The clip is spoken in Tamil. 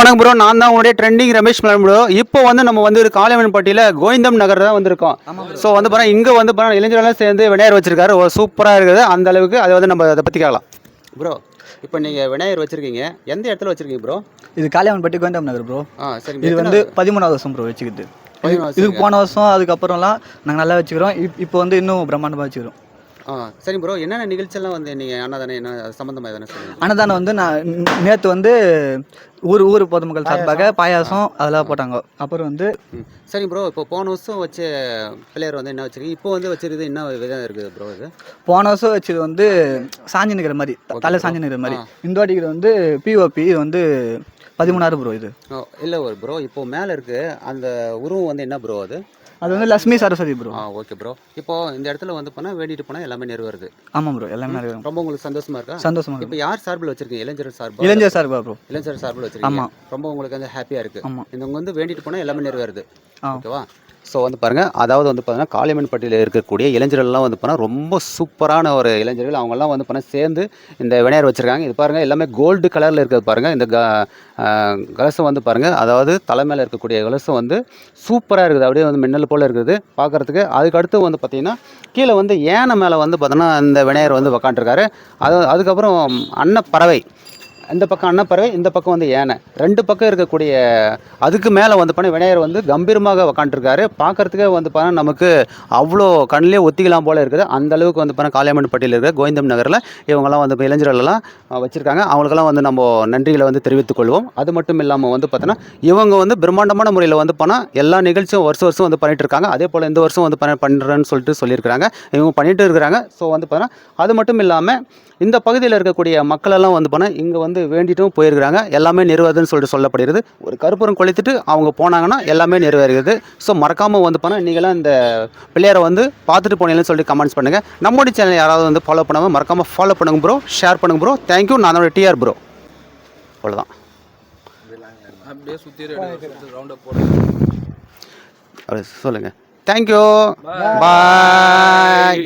வணக்கம் ப்ரோ நான் தான் உங்களுடைய ட்ரெண்டிங் ரமேஷ் மேடம் ப்ரோ இப்போ வந்து நம்ம வந்து ஒரு காளியம்மன்பட்டியில் கோவிந்தம் நகர் தான் வந்திருக்கோம். ஸோ வந்து பாருங்க இங்கே வந்து பாருங்க இளைஞர்கள்லாம் சேர்ந்து விநாயகர் வச்சிருக்காரு. ஒரு சூப்பராக இருக்குது. அந்த அளவுக்கு அதை வந்து நம்ம அதை பற்றி கேட்கலாம். ப்ரோ இப்போ நீங்கள் விநாயகர் வச்சிருக்கீங்க. எந்த இடத்துல வச்சிருக்கீங்க ப்ரோ இது காளியம்மன்பட்டி கோயந்தம் நகர் ப்ரோ ஆ சரி இது வந்து பதிமூணாவது வருஷம் ப்ரோ வச்சுக்கிட்டு இதுக்கு போன வருஷம் அதுக்கப்புறம்லாம் நாங்கள் நல்லா வச்சுக்கிறோம். இப் இப்போ வந்து இன்னும் பிரம்மாண்டமாக வச்சுக்கிறோம். ஆ சரி ப்ரோ என்னென்ன நிகழ்ச்சியெல்லாம் வந்து நீங்கள் அண்ணாதானே என்ன சம்மந்தமாக எதனா சொல்லுங்கள் அன்னதானம் வந்து நான் நேற்று வந்து ஊர் ஊர் பொதுமக்கள் சார்பாக பாயாசம் அதெல்லாம் போட்டாங்க. அப்புறம் வந்து. சரி ப்ரோ இப்போ போன வருஷம் வச்ச பிள்ளையர் வந்து என்ன வச்சிருக்கீங்க இப்போ வந்து வச்சிருக்குது என்ன விதம் இருக்குது ப்ரோ இது? போன வருஷம் வச்சது வந்து சாஞ்சி நிற்கிற மாதிரி தலை சாஞ்சி நிற்கிற மாதிரி. இந்த வாட்டிக்கு வந்து பிஓபி இது வந்து பதிமூணாயிரம் ப்ரோ இது. இல்லை ஒரு ப்ரோ இப்போ மேலே இருக்குது அந்த உருவம் வந்து என்ன ப்ரோ அது? அது வந்து லட்சுமி சரஸ்வதி ப்ரோ ஆ ஓகே ப்ரோ இப்போ இந்த இடத்துல வந்து போனால் வேண்டிட்டு போனால் எல்லாமே நிறைவேறுது. ஆமாம் ப்ரோ எல்லாமே நிறைவேறும். ரொம்ப உங்களுக்கு சந்தோஷமா இருக்கா? சந்தோஷமா இப்போ யார் சார்பில் வச்சிருக்கீங்க? இளைஞர் சார்பா? இளைஞர் சார்பா ப்ரோ இளைஞர் சார்பில் வச்சிருக்கீங்க. ஆமா. ரொம்ப உங்களுக்கு வந்து ஹாப்பியாக இருக்கு. ஆமா. இந்த உங்க வந்து வேண்டிட்டு போனால் எல்லாமே நிறைவேறுது. ஓகேவா ஸோ வந்து பாருங்க. அதாவது வந்து பார்த்தீங்கன்னா காளியம்மன்பட்டியில் இருக்கக்கூடிய இளைஞர்கள்லாம் வந்து பார்த்தா ரொம்ப சூப்பரான ஒரு இளைஞர்கள். அவங்கெல்லாம் வந்து பார்த்தா சேர்ந்து இந்த விநாயகர் வச்சிருக்காங்க. இது பாருங்க எல்லாமே கோல்டு கலரில் இருக்கிறது பாருங்க. இந்த கலசம் வந்து பாருங்கள் அதாவது தலை மேலே இருக்கக்கூடிய கலசம் வந்து சூப்பராக இருக்குது. அப்படியே வந்து மின்னல் போல் இருக்குது பார்க்கறதுக்கு அதுக்கடுத்து வந்து பார்த்திங்கன்னா கீழே வந்து யானை மேலே வந்து பார்த்தோன்னா இந்த விநாயகர் வந்து உக்காண்டிருக்காரு அது அதுக்கப்புறம் அன்னப்பறவை. இந்த பக்கம் அன்னப்பறவை இந்த பக்கம் வந்து யானை. ரெண்டு பக்கம் இருக்கக்கூடிய அதுக்கு மேலே வந்து பண்ண விநாயகர் வந்து கம்பீரமாக உக்காண்டிருக்காரு. பார்க்கறதுக்கே வந்து பார்த்தா நமக்கு அவ்வளோ கண்ணிலே ஒத்திக்கலாம் போல இருக்குது. அந்த அளவுக்கு வந்து பார்த்தா காளியம்மன் பட்டியில் இருக்கிற கோவிந்தம் நகரில் இவங்கெல்லாம் வந்து இப்ப இளைஞர்கள் எல்லாம் அவங்களுக்கெல்லாம் வந்து நம்ம நன்றிகளை வந்து தெரிவித்துக் கொள்வோம். அது மட்டும் இல்லாமல் வந்து பார்த்தோன்னா இவங்க வந்து பிரம்மாண்டமான முறையில் வந்து பண்ணால் எல்லா நிகழ்ச்சியும் வருஷம் வருஷம் வந்து பண்ணிட்டு இருக்காங்க. அதே போல் இந்த வருஷம் வந்து பண்ணுறேன்னு சொல்லிட்டு சொல்லியிருக்கிறாங்க. இவங்க பண்ணிட்டு இருக்கிறாங்க. ஸோ வந்து பார்த்தோன்னா அது மட்டும் இல்லாமல் இந்த பகுதியில் இருக்கக்கூடிய மக்கள் எல்லாம் வந்து போனால் இங்கே வந்து வேண்டிட்டும் போயிருக்கிறாங்க. எல்லாமே நிறைவேறுதுன்னு சொல்லிட்டு சொல்லப்படுகிறது. ஒரு கருப்புரம் கொளுத்திட்டு அவங்க போனாங்கன்னா எல்லாமே நிறைவேறுகிறது. ஸோ மறக்காமல் வந்து போனால் நீங்களாம் இந்த பிள்ளையாரை வந்து பார்த்துட்டு போனீங்கன்னு சொல்லிட்டு கமெண்ட்ஸ் பண்ணுங்கள் நம்மளுடைய சேனல் யாராவது வந்து ஃபாலோ பண்ணாமல் மறக்காமல் ஃபாலோ பண்ணுங்க ப்ரோ ஷேர் பண்ணுங்க ப்ரோ தேங்க்யூ நான் அதோட டிஆர் ப்ரோ அவ்வளோதான் அப்படியே சுற்றி சொல்லுங்கள் தேங்க்யூ பாய்